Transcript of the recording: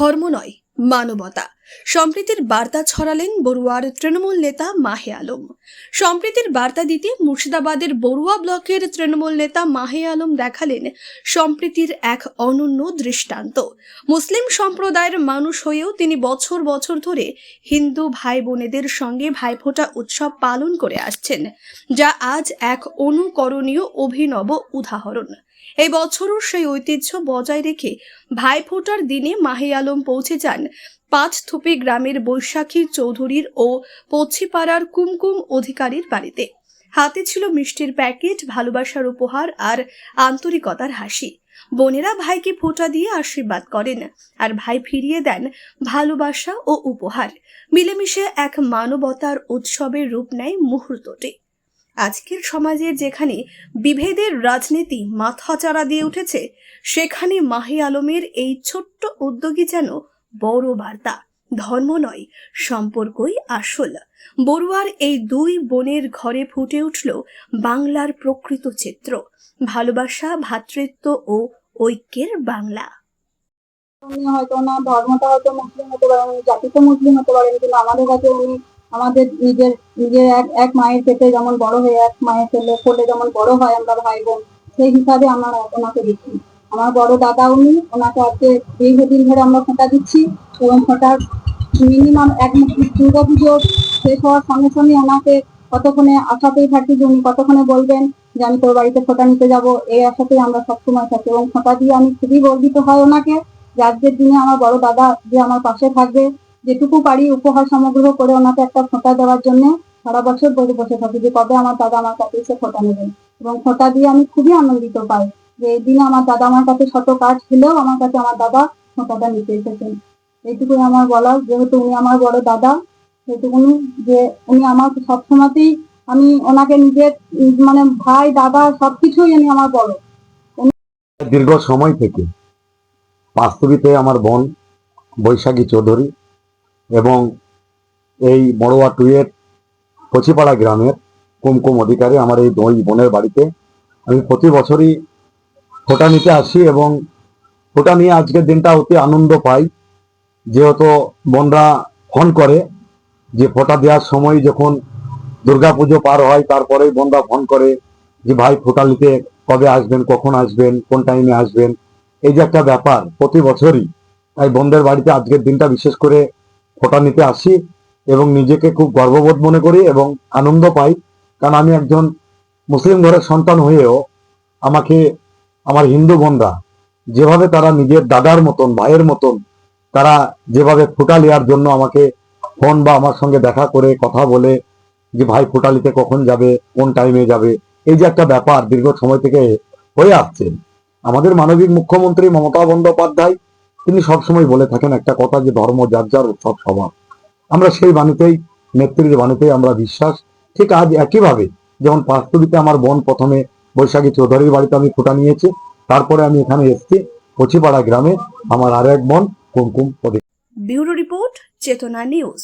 ধর্ম নয়, মানবতা। সম্প্রীতির বার্তা ছড়ালেন বড়ুয়ার তৃণমূল নেতা মাহে আলম। সম্প্রীতির বার্তা দিতে মুর্শিদাবাদের বড়ুয়া ব্লকের তৃণমূল নেতা মাহে আলম দেখালেন সম্প্রীতির এক অনন্য দৃষ্টান্ত। মুসলিম সম্প্রদায়ের মানুষ হয়েও তিনি বছর বছর ধরে হিন্দু ভাই বোনেদের সঙ্গে ভাইফোঁটা উৎসব পালন করে আসছেন, যা আজ এক অনুকরণীয় অভিনব উদাহরণ। এই বছরও সেই ঐতিহ্য বজায় রেখে ভাইফোঁটার দিনে মাহে আলম পৌঁছে যান পাঁচ থুপি গ্রামের বৈশাখী চৌধুরীর ও পশ্চিপাড়ার কুমকুম অধিকারীর বাড়িতে। হাতে ছিল মিষ্টির প্যাকেট, ভালোবাসার উপহার আর আন্তরিকতার হাসি। বোনেরা ভাইকে ফোঁটা দিয়ে আশীর্বাদ করেন আর ভাই ফিরিয়ে দেন ভালোবাসা ও উপহার। মিলেমিশে এক মানবতার উৎসবের রূপ নেয় মুহূর্তটি। আজকের সমাজের যেখানে বিভেদের রাজনীতি মাথাচাড়া দিয়ে উঠেছে, সেখানে মাহি আলমের এই ছোট্ট উদ্যোগী যেন বড় বার্তা। ধর্ম নয়, সম্পর্কই আসল। বড়ুয়ার এই দুই বোনের ঘরে ফুটে উঠল বাংলার প্রকৃত চিত্র, ভালোবাসা ভ্রাতৃত্ব ও ঐক্যের বাংলা। হয়তো ওনার ধর্মটা হয়তো মুসলিম হতে পারেন জাতিতে মুসলিম হতে পারেন কিন্তু আমাদের কাছে উনি আমাদের নিজের নিজের এক এক মায়ের পেটে যেমন বড় হয়ে এক মায়ের ছেলে কোলে যেমন বড় হয় আমরা ভাই বোন, সেই হিসাবে আমরা ওনাকে দিচ্ছি। আমার বড় দাদা উনি, ওনাকে আজকে দীর্ঘদিন ধরে আমরা ফোঁটা দিচ্ছি এবং ফোঁটার মিনিমাম এক দুর্গা পুজো শেষ হওয়ার সঙ্গে সঙ্গে ওনাকে কতক্ষণে আশাতেই থাকি যে উনি কতক্ষণে বলবেন যে আমি তোর বাড়িতে ফোঁটা নিতে যাব, এই আশাতেই আমরা সবসময় থাকি এবং ফোঁটা দিয়ে আমি খুবই গর্বিত হয় ওনাকে যে আজকের দিনে আমার বড় দাদা যে আমার পাশে থাকবে। যেটুকু পারি উপহার সংগ্রহ করে ওনাকে একটা ফোঁটা দেওয়ার জন্য সারা বছর বসে বসে থাকি। যে কবে আমার দাদা আমার কাছে এসে ফোঁটা নেবেন। এবং ফোঁটা দিয়ে আমি খুবই আনন্দিত পাই যে এই দিনে আমার দাদা আমার কাছে শত কাজ ছিলেও আমার কাছে আমার দাদা ফোঁটাটা নিতে এসেছেন। এইটুকুই আমার বলা যেহেতু উনি আমার বড় দাদা সেটুকুনি যে উনি আমার সবসময়তেই আমি ওনাকে নিজের মানে ভাই, দাদা সবকিছুই উনি আমার বড়। দীর্ঘ সময় থেকে বাস্তবিতে আমার বোন বৈশাখী চৌধুরী এবং এই বড়োয়া টুয়ের কচিপাড়া গ্রামের কুমকুম অধিকারী আমার এই দুই বোনের বাড়িতে। আমি প্রতি বছরই ফোটা নিতে আসি এবং ফোটা নিয়ে আজকের দিনটা অতি আনন্দ পাই। যেহেতু বোনরা ফোন করে যে ফোটা দেওয়ার সময় যখন দুর্গাপুজো পার হয়, তারপরেই বোনরা ফোন করে যে, ভাই, ফোটা নিতে কবে আসবেন, কখন আসবেন, কোন টাইমে আসবেন? এই যে একটা ব্যাপার প্রতি বছরই। তাই বোনদের বাড়িতে আজকের দিনটা বিশেষ করে ফোটা নিতে আসি এবং নিজেকে খুব গর্ববোধ মনে করি এবং আনন্দ পাই। কারণ আমি একজন মুসলিম ঘরের সন্তান হয়েও আমাকে, আমার হিন্দু বোনরা যেভাবে তারা নিজের দাদার মতন, ভাইয়ের মতন তারা যেভাবে ফোটা নেওয়ার জন্য আমাকে ফোন বা আমার সঙ্গে দেখা করে কথা বলে যে, ভাই, ফোটা নিতে কখন যাবে? কোন টাইমে যাবে? এই যে একটা ব্যাপার দীর্ঘ সময় থেকে হয়ে আসছে। আমাদের মানবিক মুখ্যমন্ত্রী মমতা বন্দ্যোপাধ্যায় তিনি সবসময় বলে থাকেন একটা কথা যে ধর্ম যার যার উৎসব সবার আমরা সেই বাণীতেই, নেত্রীর বাণীতেই আমরা বিশ্বাস। ঠিক আজ একইভাবে যেমন পাঁচতুরিতে আমার বোন প্রথমে বৈশাখী চৌধুরীর বাড়িতে আমি ফুটা নিয়েছি, তারপরে আমি এখানে এসেছি কচিপাড়া গ্রামে আমার আর এক বোন Kumkum Pradip. Bureau report, Chetana news.